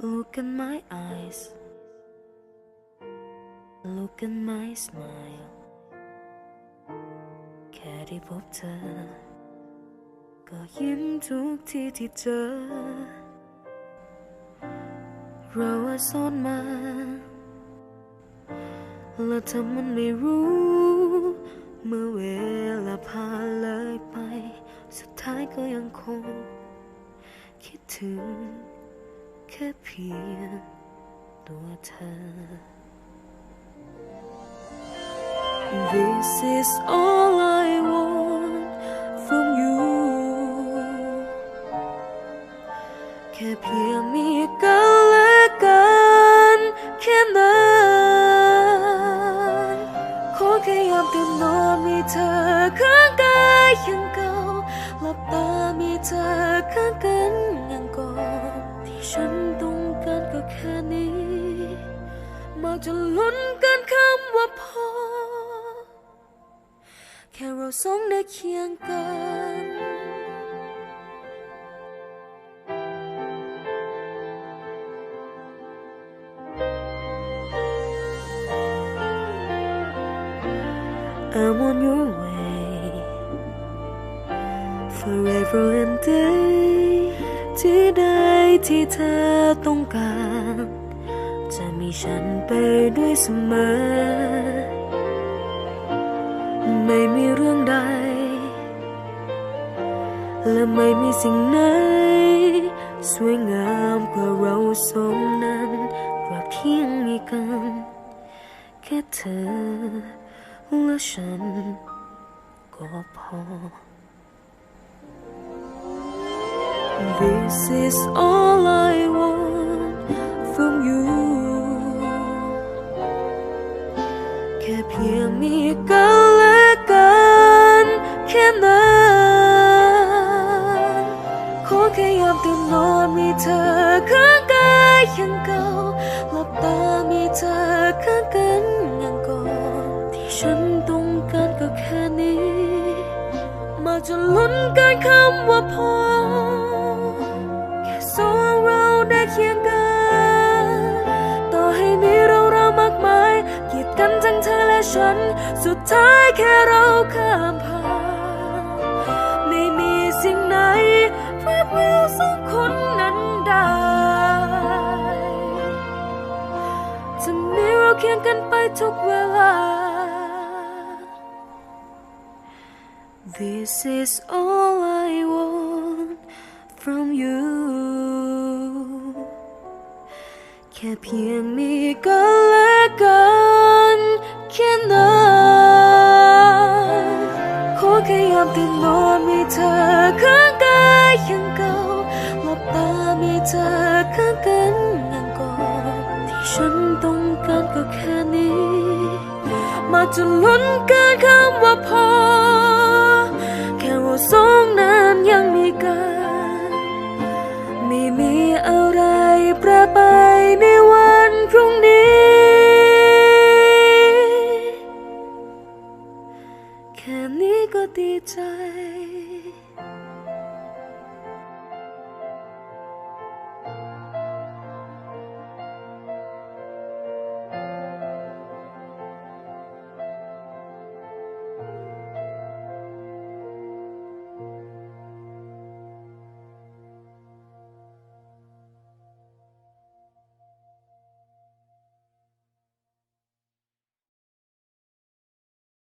Look in my eyes Look in my smile แค่ได้พบเธอ ก็ยิ้มทุกทีที่เจอ เราว่าซ่อนมา และเธอมันไม่รู้ เมื่อเวลาผ่านเลยไป สุดท้ายก็ยังคง คิดถึง ค่เพียงตัวเธอ This is all I want from you แค่เพียงมีกันและกันแค่นั้นขอแค่ยามตื่นนอนมีเธอข้างกายยังเก่าหลับตามีเธอข้างกันยังก่อนที่ฉัน แค่นี้ มาจะลุ้นกันคำว่าพอ แค่เราสองได้เคียงกัน I'm on your way forever and day ที่เธอต้องการ จะมีฉันไปด้วยเสมอ ไม่มีเรื่องใด และไม่มีสิ่งไหน สวยงามกว่าเราสองนั้นรักที่ยังมีกัน แค่เธอและฉันก็พอ This is all I want from you แค่เพียงมีกันและกันแค่นั้นขอแค่ยามตื่นนอนมีเธอข้างกายยังเก่าหลับตามีเธอข้างกันยังก่อนที่ฉันต้องการก็แค่นี้ มาจนลุ้นกันคำว่าพอ สองเราได้เคียงกัน ต่อให้มีเราเรามากมายกีดกันทั้งเธอและฉัน สุดท้ายแค่เราข้ามผ่านไม่มีสิ่งไหนรักเราสองคนนั้นได้จะมีเราเคียงกันไปทุกเวลา This is all I want from you แค่เพียงมีกันและกันแค่นั้นขอแค่ยามตื่นนอนมีเธอข้างกายยังเก่าหลับตามีเธอข้างกันยังก่อนที่ฉันต้องการก็แค่นี้ มาจนลุ้นเกินคำว่าพอ แค่ว่าสองนั้นยังมีกันไม่มีอะไรแปรไป รุ่งนี้ แค่นี้ก็ดีใจ